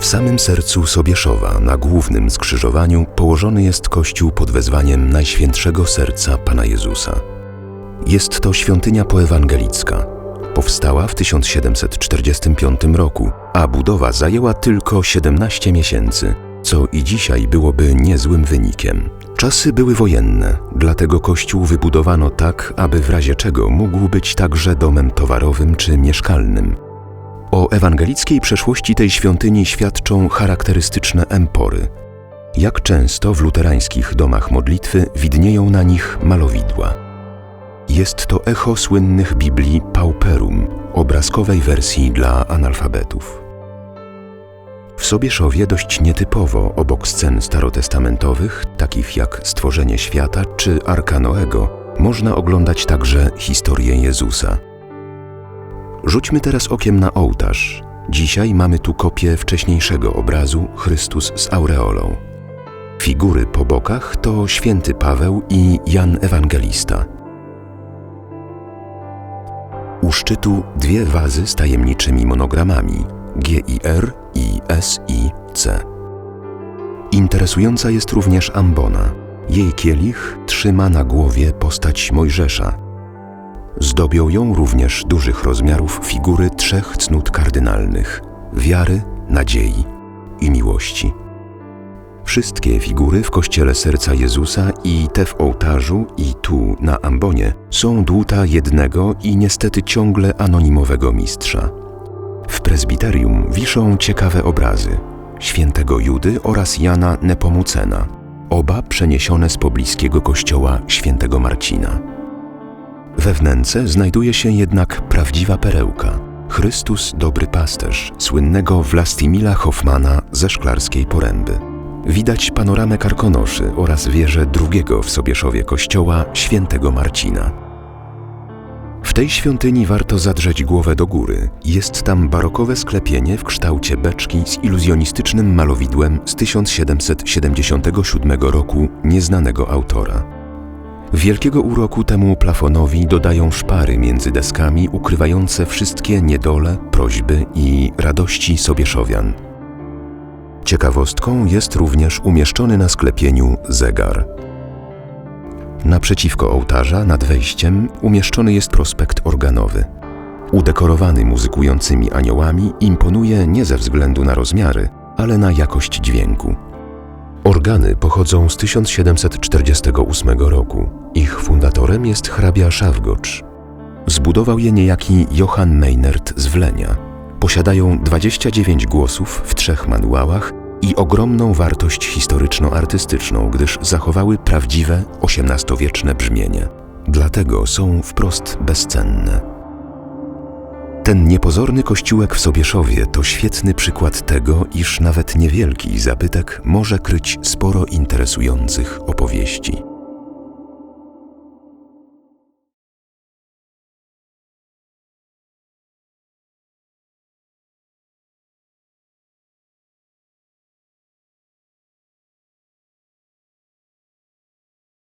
W samym sercu Sobieszowa, na głównym skrzyżowaniu, położony jest kościół pod wezwaniem Najświętszego Serca Pana Jezusa. Jest to świątynia poewangelicka. Powstała w 1745 roku, a budowa zajęła tylko 17 miesięcy, co i dzisiaj byłoby niezłym wynikiem. Czasy były wojenne, dlatego kościół wybudowano tak, aby w razie czego mógł być także domem towarowym czy mieszkalnym. O ewangelickiej przeszłości tej świątyni świadczą charakterystyczne empory. Jak często w luterańskich domach modlitwy widnieją na nich malowidła. Jest to echo słynnych Biblii Pauperum, obrazkowej wersji dla analfabetów. W Sobieszowie dość nietypowo obok scen starotestamentowych, takich jak stworzenie świata czy Arka Noego, można oglądać także historię Jezusa. Rzućmy teraz okiem na ołtarz. Dzisiaj mamy tu kopię wcześniejszego obrazu Chrystus z aureolą. Figury po bokach to święty Paweł i Jan Ewangelista. U szczytu dwie wazy z tajemniczymi monogramami GIR i SIC. Interesująca jest również ambona. Jej kielich trzyma na głowie postać Mojżesza. Zdobią ją również dużych rozmiarów figury trzech cnót kardynalnych wiary, nadziei i miłości. Wszystkie figury w kościele serca Jezusa i te w ołtarzu i tu na ambonie są dłuta jednego i niestety ciągle anonimowego mistrza. W prezbiterium wiszą ciekawe obrazy świętego Judy oraz Jana Nepomucena, oba przeniesione z pobliskiego kościoła świętego Marcina. We wnęce znajduje się jednak prawdziwa perełka Chrystus Dobry Pasterz słynnego Vlastimila Hoffmana ze Szklarskiej Poręby. Widać panoramę Karkonoszy oraz wieżę drugiego w Sobieszowie kościoła świętego Marcina. W tej świątyni warto zadrzeć głowę do góry. Jest tam barokowe sklepienie w kształcie beczki z iluzjonistycznym malowidłem z 1777 roku nieznanego autora. Wielkiego uroku temu plafonowi dodają szpary między deskami ukrywające wszystkie niedole, prośby i radości Sobieszowian. Ciekawostką jest również umieszczony na sklepieniu zegar. Naprzeciwko ołtarza, nad wejściem, umieszczony jest prospekt organowy. Udekorowany muzykującymi aniołami, imponuje nie ze względu na rozmiary, ale na jakość dźwięku. Organy pochodzą z 1748 roku. Ich fundatorem jest hrabia Szawgocz. Zbudował je niejaki Johann Meinert z Wlenia. Posiadają 29 głosów w trzech manuałach i ogromną wartość historyczno-artystyczną, gdyż zachowały prawdziwe XVIII-wieczne brzmienie. Dlatego są wprost bezcenne. Ten niepozorny kościółek w Sobieszowie to świetny przykład tego, iż nawet niewielki zabytek może kryć sporo interesujących opowieści.